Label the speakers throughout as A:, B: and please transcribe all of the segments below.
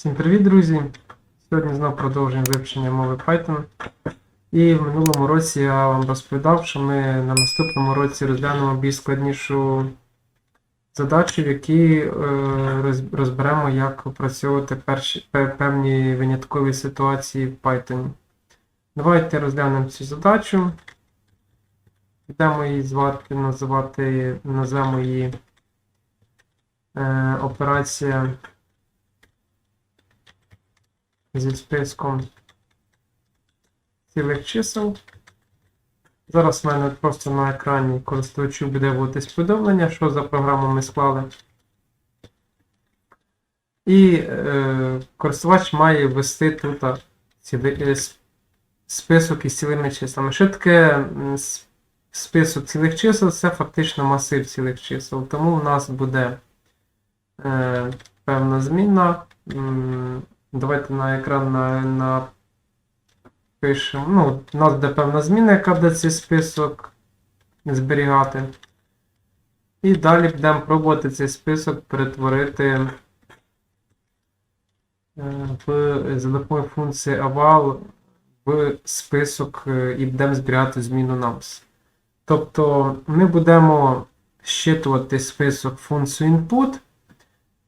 A: Всім привіт, друзі! Сьогодні знову продовжуємо вивчення мови Python. І в минулому році я вам розповідав, що ми на наступному році розглянемо більш складнішу задачу, в якій е, розберемо, як опрацьовувати перші, певні виняткові ситуації в Python. Давайте розглянемо цю задачу. Будемо її звати, називати, назвемо її е, операція зі списком цілих чисел. Зараз в мене просто на екрані користувачу буде вводитись повідомлення, що за програму ми склали. І е, користувач має ввести тут ціли, е, список із цілими числами. Що таке список цілих чисел? Це фактично масив цілих чисел. Тому в нас буде е, певна зміна. Давайте на екран на, на пишемо. Ну, у нас буде певна зміна, яка буде цей список зберігати. І далі будемо пробувати цей список перетворити е, в, за допомогою функції aval в список е, і будемо зберігати зміну nums. Тобто ми будемо щитувати список функцію input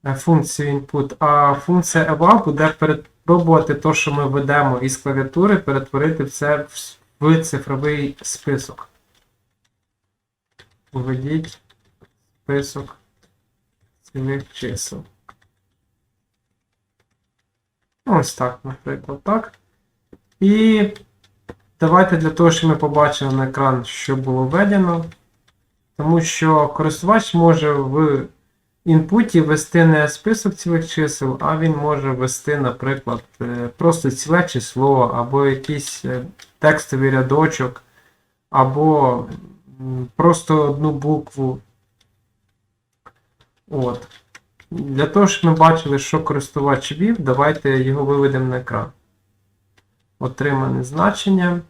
A: функцію input, а функція eval буде перепробувати те, що ми ведемо із клавіатури, перетворити це в в цифровий список. Введіть список цілих чисел. Ось так, наприклад, так. І давайте для того, щоб ми побачили на екран, що було введено. Тому що користувач може в інпуті ввести не список цілих чисел, а він може ввести, наприклад, е, просто ціле число, або якийсь е, текстовий рядочок, або просто одну букву. От. Для того, щоб ми бачили, що користувач ввів, давайте його виведемо на екран. Отримане значення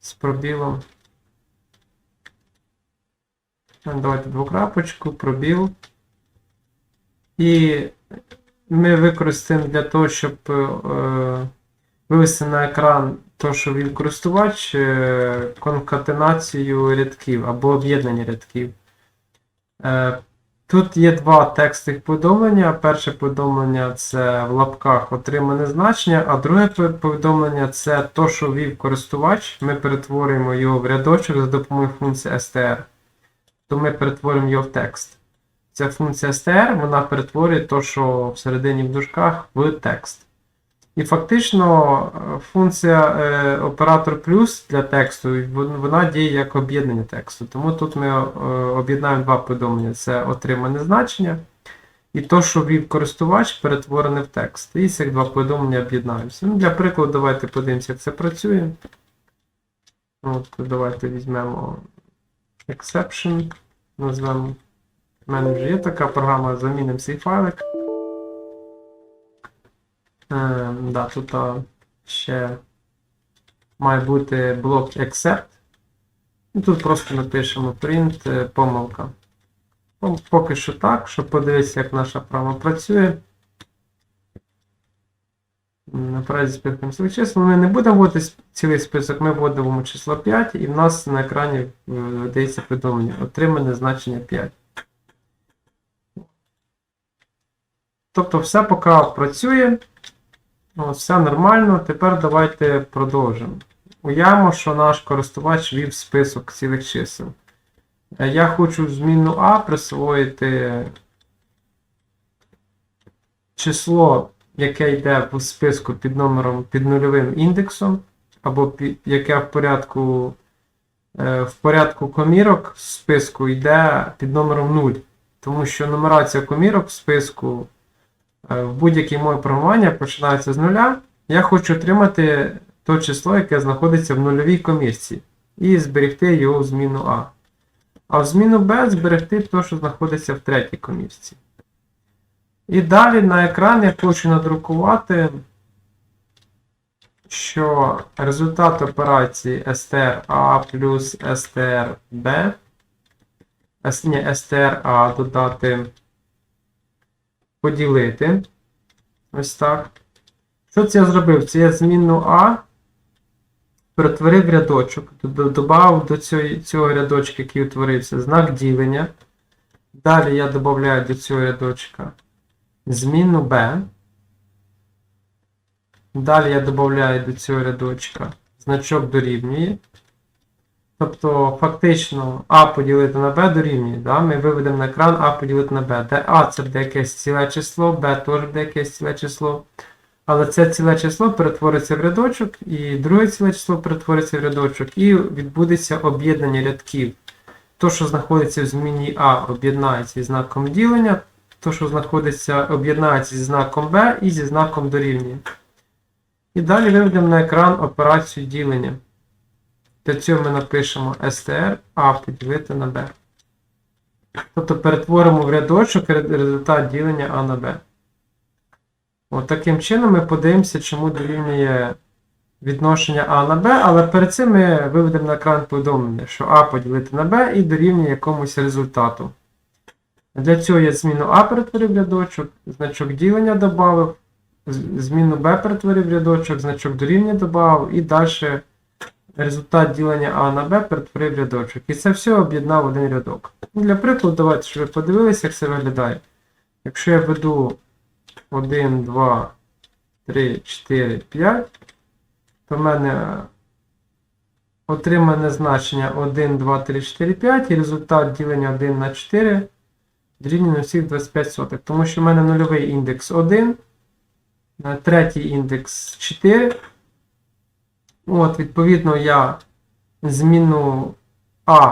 A: з пробілом. Давайте двокрапочку, пробіл. І ми використаємо для того, щоб е, вивести на екран то, що він користувач, е, конкатенацію рядків або об'єднання рядків. Е, тут є два текстових повідомлення. Перше повідомлення це в лапках отримане значення, а друге повідомлення це то, що ввів користувач. Ми перетворюємо його в рядочок за допомогою функції str то ми перетворимо його в текст. Ця функція str, вона перетворює те, що всередині в дужках, в текст. І фактично е, функція е, оператор плюс для тексту, вона діє як об'єднання тексту. Тому тут ми е, об'єднаємо два повідомлення: це отримане значення. І то, що ввів користувач, перетворене в текст. І ці два повідомлення об'єднаються. Ну, для прикладу, давайте подивимося, як це працює. От, давайте візьмемо exception. Назвемо. У мене вже є така програма, замінимо цей файлик. Е, да, тут ще має бути блок except. І тут просто напишемо print е, помилка. Поки що так, щоб подивитися, як наша програма працює. На фразі списком цілих чисел ми не будемо вводити цілий список, ми вводимо число 5, і в нас на екрані е, видається повідомлення. Отримане значення 5. Тобто все поки працює, От, все нормально. Тепер давайте продовжимо. Уявимо, що наш користувач ввів список цілих чисел. Е, Я хочу в змінну А присвоїти число, яке йде в списку під номером під нульовим індексом, або пі- яке в порядку е, в порядку комірок в списку йде під номером 0. Тому що нумерація комірок в списку е, в будь-якій мові програмування починається з нуля. Я хочу отримати то число, яке знаходиться в нульовій комірці, і зберегти його в зміну А. А в зміну Б зберегти те, що знаходиться в третій комірці. І далі на екран я хочу надрукувати, що результат операції STRA плюс STRB, ні, STRA додати поділити Ось так. Що це я зробив? Це я змінну А перетворив рядочок, додав до цього рядочка, який утворився, знак ділення. Далі я додаю до цього рядочка змінну B. Далі я додаю до цього рядочка значок дорівнює. Тобто, фактично, А поділити на B дорівнює. Да? Ми виведемо на екран А поділити на B, де А це буде якесь ціле число, B теж буде якесь ціле число. Але це ціле число перетвориться в рядочок, і друге ціле число перетвориться в рядочок, і відбудеться об'єднання рядків. То, що знаходиться в зміні А, об'єднається зі знаком ділення, то, що знаходиться, об'єднається зі знаком B і зі знаком дорівнює. І далі виведемо на екран операцію ділення. Для цього ми напишемо str A поділити на B. Тобто перетворимо в рядочок результат ділення А на B. От таким чином ми подивимося, чому дорівнює відношення А на Б, але перед цим ми виведемо на екран повідомлення, що А поділити на Б і дорівнює якомусь результату. Для цього я зміну А перетворив рядочок, значок ділення додав, зміну Б перетворив рядочок, значок дорівнює додав, і далі результат ділення А на Б перетворив рядочок. І це все об'єднав один рядок. Для прикладу, давайте, щоб ви подивилися, як це виглядає. Якщо я веду 1, 2, 3, 4, 5, то в мене отримане значення 1, 2, 3, 4, 5 і результат ділення 1 на 4 дорівнює на всіх 25 сотих. Тому що в мене нульовий індекс 1, третій індекс 4. От, Відповідно, я зміну А,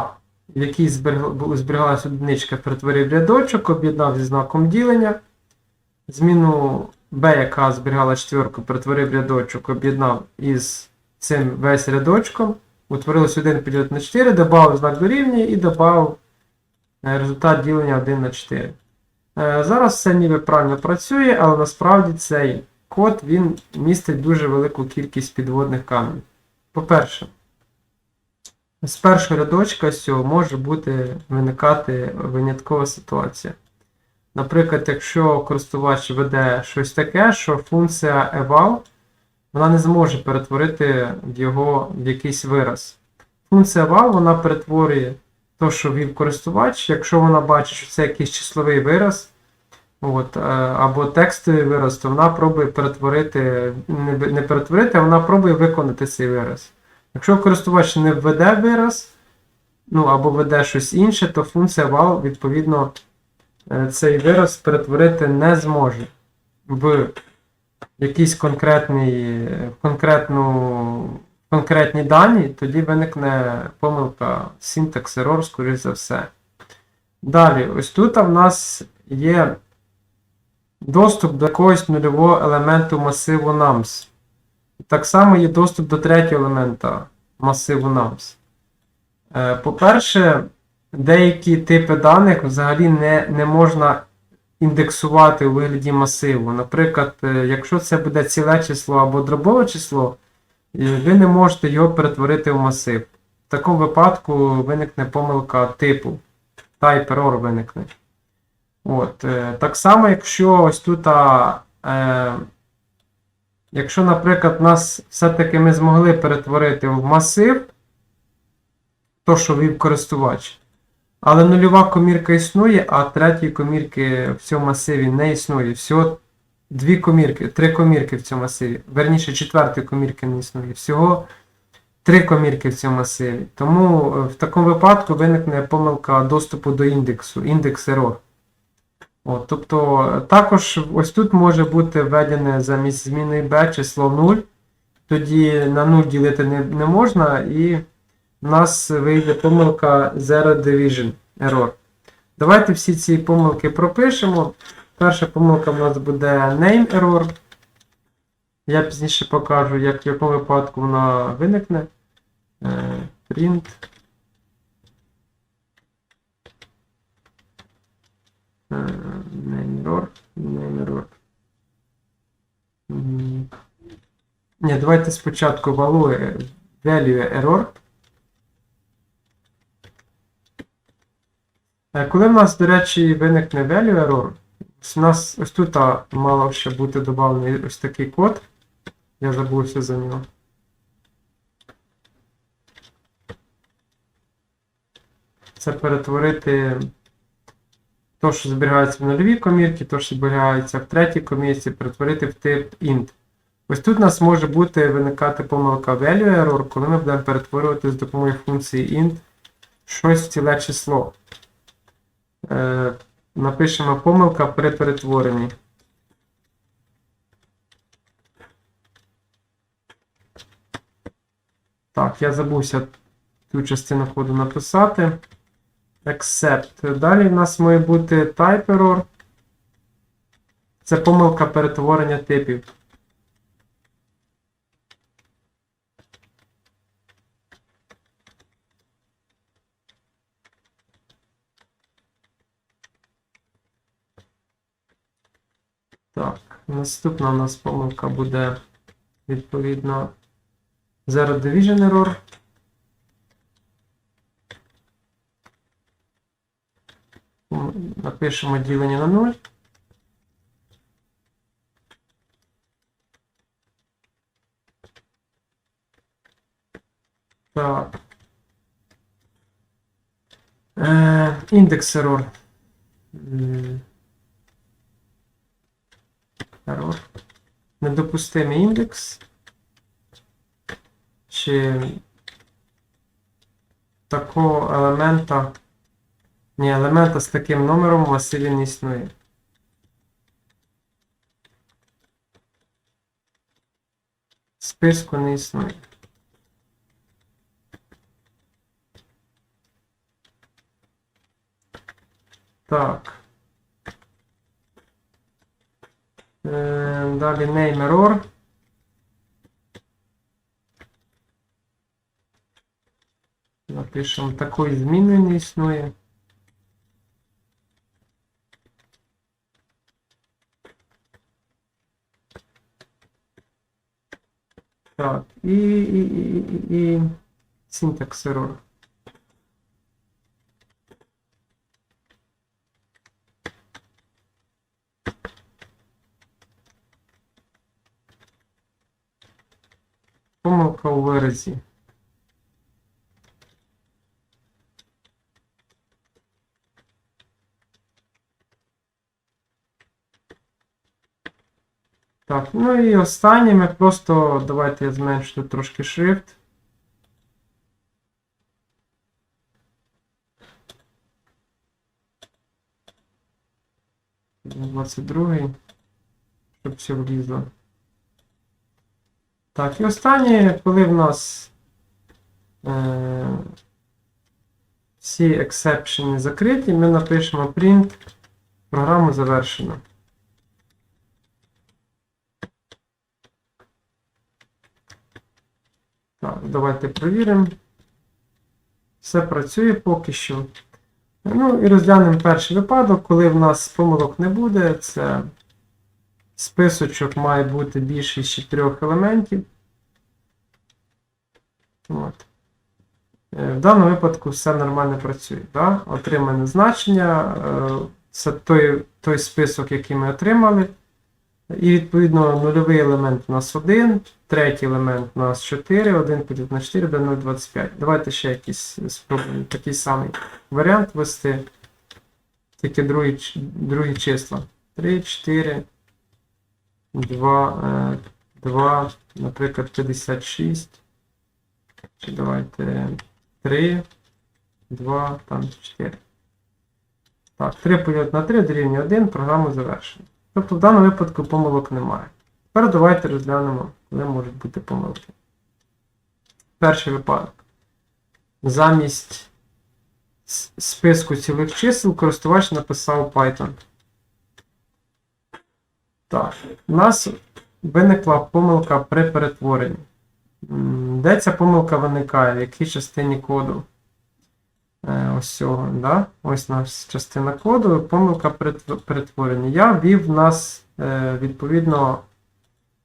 A: в якій зберігалася одиничка, перетворив рядочок, об'єднав зі знаком ділення. Зміну B, яка зберігала четверку, перетворив рядочок, об'єднав із цим весь рядочком. Утворилось 1 поділити на 4, додав знак дорівнює і додав результат ділення 1 на 4. Е, зараз все ніби правильно працює, але насправді цей код він містить дуже велику кількість підводних каменів. По-перше, з першого рядочка з цього може бути виникати виняткова ситуація. Наприклад, якщо користувач веде щось таке, що функція eval вона не зможе перетворити його в якийсь вираз. Функція eval вона перетворює те, що ввів користувач, якщо вона бачить, що це якийсь числовий вираз, от, е, або текстовий вираз, то вона пробує перетворити, не перетворити, а вона пробує виконати цей вираз. Якщо користувач не введе вираз, ну або веде щось інше, то функція eval, відповідно. Е, цей вираз перетворити не зможе в якийсь конкретний, конкретну, конкретні дані, тоді виникне помилка syntax error, скоріш за все. Далі, ось тут в нас є доступ до якогось нульового елементу масиву nums. Так само є доступ до третього елемента масиву nums. Е, по-перше, деякі типи даних взагалі не, не можна індексувати у вигляді масиву. Наприклад, е, якщо це буде ціле число або дробове число, ви не можете його перетворити в масив. В такому випадку виникне помилка типу. Type error виникне. От, е, Так само, якщо ось тут, е, якщо, наприклад, нас все-таки ми змогли перетворити в масив, то, що вів користувач, але нульова комірка існує, а третьої комірки в цьому масиві не існує. Всього дві комірки, три комірки в цьому масиві. Верніше, четвертої комірки не існує. Всього три комірки в цьому масиві. Тому е, в такому випадку виникне помилка доступу до індексу, індекс error. От, Тобто, також ось тут може бути введене замість зміни b число 0. Тоді на 0 ділити не, не можна і у нас вийде помилка Zero Division Error. Давайте всі ці помилки пропишемо. Перша помилка в нас буде Name Error. Я пізніше покажу, як в якому випадку вона виникне. Е, print. Е, name error. Name error. Ні, давайте спочатку value value error. Е, коли в нас, до речі, виникне value error, у нас ось тут мало ще бути додавлений ось такий код. Я забувся за нього. Це перетворити то, що зберігається в нульовій комірці, то, що зберігається в третій комірці, перетворити в тип int. Ось тут у нас може бути виникати помилка value error, коли ми будемо перетворювати з допомогою функції int щось в ціле число. Напишемо помилка при перетворенні. Так, я забувся цю частину коду написати. Except. Далі в нас має бути type error. Це помилка перетворення типів. Так, наступна у нас помилка буде відповідно Zero Division Error. Напишемо ділення на 0. Так. Е, індекс error. Error. Недопустимий індекс. Чи такого елемента. Ні, елемента з таким номером в масиві не існує. Списку не існує. Так. Е, Далі name error. Напишемо, такої зміни не існує. Так, і, і, і, і, і syntax error. Помилка у виразі. Так, ну і останнє ми просто давайте я зменшу трошки шрифт. Двадцять другий. Щоб все влізло. Так, і останнє, коли в нас е, всі ексепшени закриті, ми напишемо print. Програму завершено. Так, давайте перевіримо. Все працює поки що. Ну і розглянемо перший випадок, коли в нас помилок не буде. Це списочок має бути більше з 4 елементів. От. Е, В даному випадку все нормально працює. Да? Отримане значення. е, Це той, той список, який ми отримали. І відповідно нульовий елемент у нас 1, третій елемент у нас 4, 1 поділити на 4 до 0,25. Давайте ще якийсь спробуємо такий самий варіант ввести. Тільки другі, другі числа. 3, 4, 2, е, 2, наприклад, 56. Чи давайте 3, 2, там 4. Так, 3 поділити на 3 дорівнює 1, програму завершено. Тобто в даному випадку помилок немає. Тепер давайте розглянемо, коли можуть бути помилки. Перший випадок. Замість списку цілих чисел користувач написав Python. Так, у нас виникла помилка при перетворенні. Де ця помилка виникає? В якій частині коду? Е, Ось цього, да? Ось наша частина коду, помилка перетв- перетворення. Я ввів в нас е, відповідно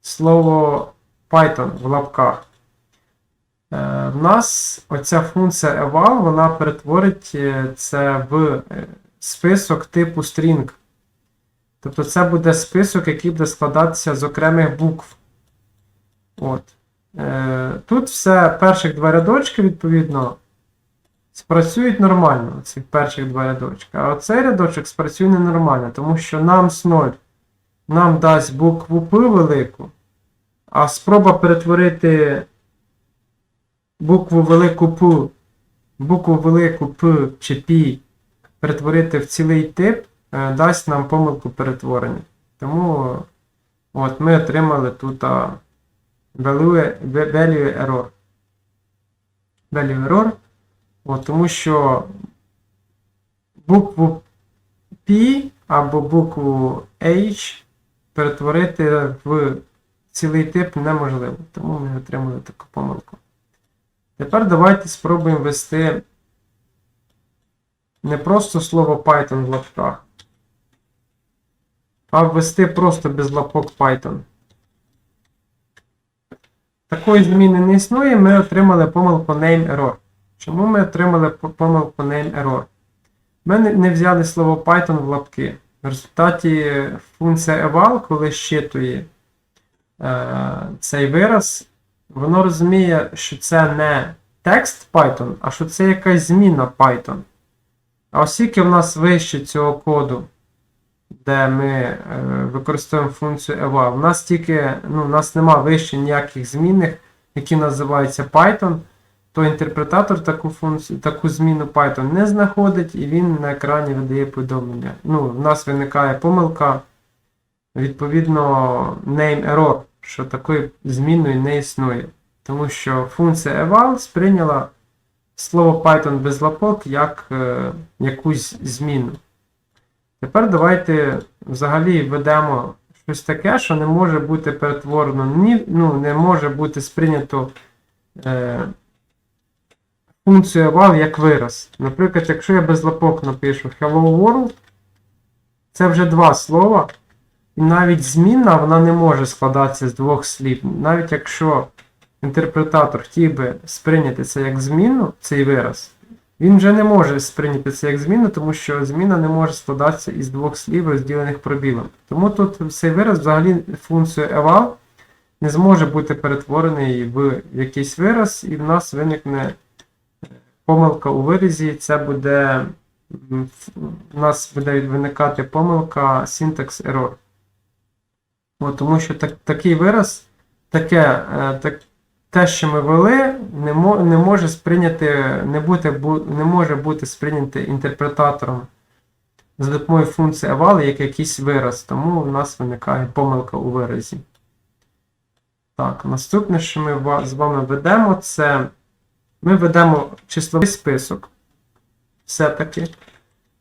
A: слово Python в лапках. Е, В нас оця функція eval, вона перетворить це в список типу string. Тобто це буде список, який буде складатися з окремих букв. От. Е, тут все перших два рядочки, відповідно, спрацюють нормально, цих перших два рядочка. А оцей рядочок спрацює ненормально, тому що нам з 0 нам дасть букву П велику, а спроба перетворити букву велику П, букву велику П чи Пі перетворити в цілий тип, дасть нам помилку перетворення. Тому от, ми отримали тут value, value error. Value error. От, тому що букву P або букву H перетворити в цілий тип неможливо. Тому ми отримали таку помилку. Тепер давайте спробуємо ввести не просто слово Python в лапках, а ввести просто без лапок Python. Такої зміни не існує, ми отримали помилку name error. Чому ми отримали помилку name error? Ми не- взяли слово Python в лапки. В результаті функція eval, коли щитує е, цей вираз, воно розуміє, що це не текст Python, а що це якась зміна Python. А оскільки в нас вище цього коду, де ми е, використовуємо функцію eval, в нас тільки, ну, в нас нема вище ніяких змінних, які називаються Python, то інтерпретатор таку функцію, таку зміну Python не знаходить і він на екрані видає повідомлення. Ну, в нас виникає помилка, відповідно, name error, що такої змінної не існує. Тому що функція eval сприйняла слово Python без лапок як е, якусь зміну. Тепер давайте взагалі введемо щось таке, що не може бути перетворено, ні, ну, не може бути сприйнято е, функцію eval як вираз. Наприклад, якщо я без лапок напишу Hello World, це вже два слова. І навіть змінна вона не може складатися з двох слів. Навіть якщо інтерпретатор хотів би сприйняти це як зміну, цей вираз, він вже не може сприйняти це як зміну, тому що зміна не може складатися із двох слів, розділених пробілом. Тому тут цей вираз взагалі функцію eval не зможе бути перетворений в якийсь вираз, і в нас виникне помилка у виразі. Це буде в нас буде виникати помилка syntax error. От, тому що так, такий вираз, таке, е, так, те, що ми ввели, не, не може сприйняти, не, бути, бу, не може бути сприйняти інтерпретатором за допомогою функції eval як якийсь вираз, тому в нас виникає помилка у виразі. Так, наступне, що ми з вами ведемо, це ми ведемо числовий список. Все-таки.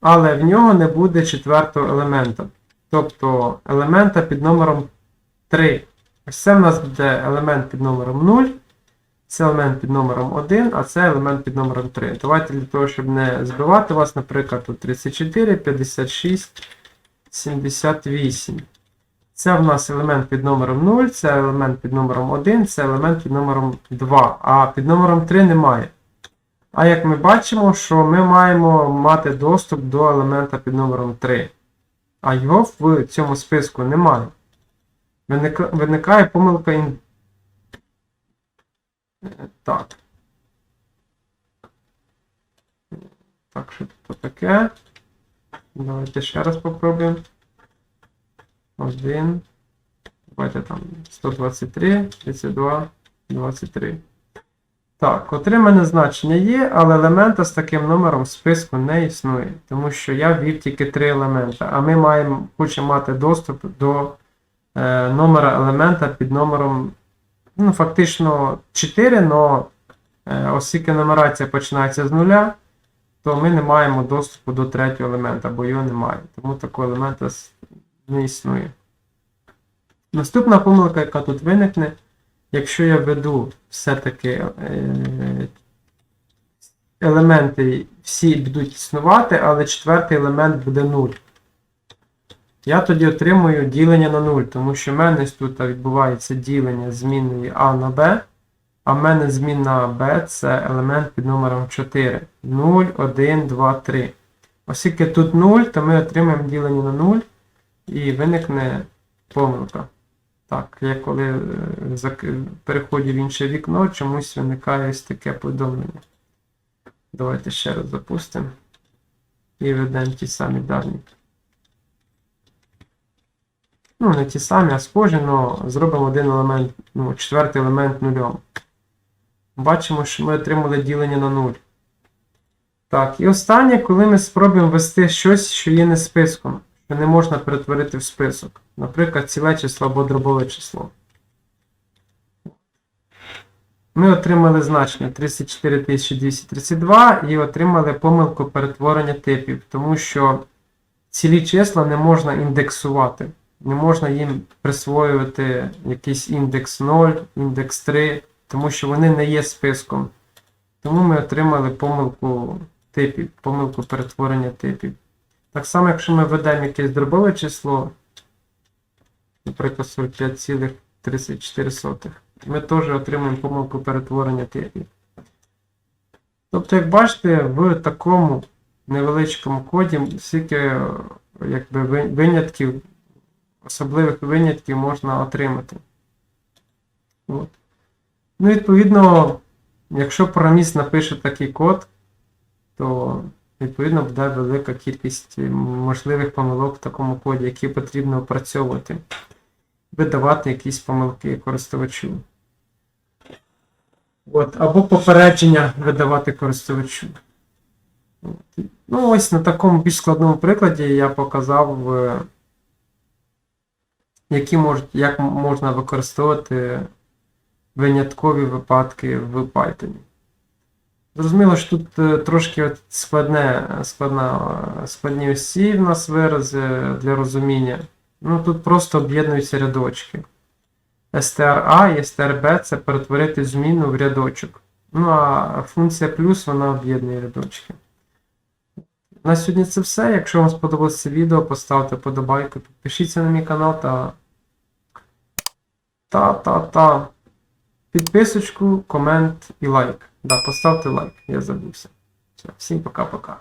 A: Але в нього не буде четвертого елемента. Тобто елемента під номером 3. Ось це в нас буде елемент під номером 0, це елемент під номером 1, а це елемент під номером 3. Давайте для того, щоб не збивати вас, наприклад, тут 34, 56, 78. Це в нас елемент під номером 0, це елемент під номером 1, це елемент під номером 2, а під номером 3 немає. А як ми бачимо, що ми маємо мати доступ до елемента під номером 3. А його в цьому списку немає. Виникає помилка Так. Так, що тут таке? Давайте ще раз попробуємо. Один. Давайте там 123, 32, 23. Так, отримане значення є, але елемента з таким номером в списку не існує, тому що я ввів тільки три елемента, а ми маємо, хочемо мати доступ до е, номера елемента під номером, ну, фактично 4, але оскільки нумерація починається з нуля, то ми не маємо доступу до третього елемента, бо його немає. Тому такого елемента не існує. Наступна помилка, яка тут виникне, якщо я веду все-таки е, елементи всі будуть існувати, але четвертий елемент буде 0. Я тоді отримую ділення на 0, тому що в мене тут відбувається ділення змінної А на Б, а в мене змінна B це елемент під номером 4. 0, 1, 2, 3. Оскільки тут 0, то ми отримаємо ділення на 0. і виникне помилка. Так, я коли е, переходжу в інше вікно, чомусь виникає ось таке повідомлення. Давайте ще раз запустимо. І введемо ті самі дані. Ну, не ті самі, а схожі, але зробимо один елемент, ну, четвертий елемент нульом. Бачимо, що ми отримали ділення на 0. Так, і останнє, коли ми спробуємо ввести щось, що є не списком, що не можна перетворити в список. Наприклад, ціле число або дробове число. Ми отримали значення 34232 і отримали помилку перетворення типів, тому що цілі числа не можна індексувати. Не можна їм присвоювати якийсь індекс 0, індекс 3, тому що вони не є списком. Тому ми отримали помилку типів, помилку перетворення типів. Так само, якщо ми введемо якесь дробове число, наприклад, 45,34, ми теж отримаємо помилку перетворення типів. Тобто, як бачите, в такому невеличкому коді стільки е, якби, винятків, особливих винятків можна отримати. От. Ну, відповідно, якщо програміст напише такий код, то відповідно буде велика кількість можливих помилок в такому коді, які потрібно опрацьовувати, видавати якісь помилки користувачу. От, або попередження видавати користувачу. Ну, ось на такому більш складному прикладі я показав, е, які можуть, як можна використовувати виняткові випадки в Python. Зрозуміло, що тут е, трошки от складне, складна, е, складні ось ці в нас вирази для розуміння. Ну тут просто об'єднуються рядочки. str-a і str-b це перетворити зміну в рядочок. Ну а функція плюс вона об'єднує рядочки. На сьогодні це все. Якщо вам сподобалося відео, поставте подобайку, підпишіться на мій канал та. Та-та-та. Підписочку, комент і лайк. Да, поставте лайк, я забувся. Все, всім пока-пока.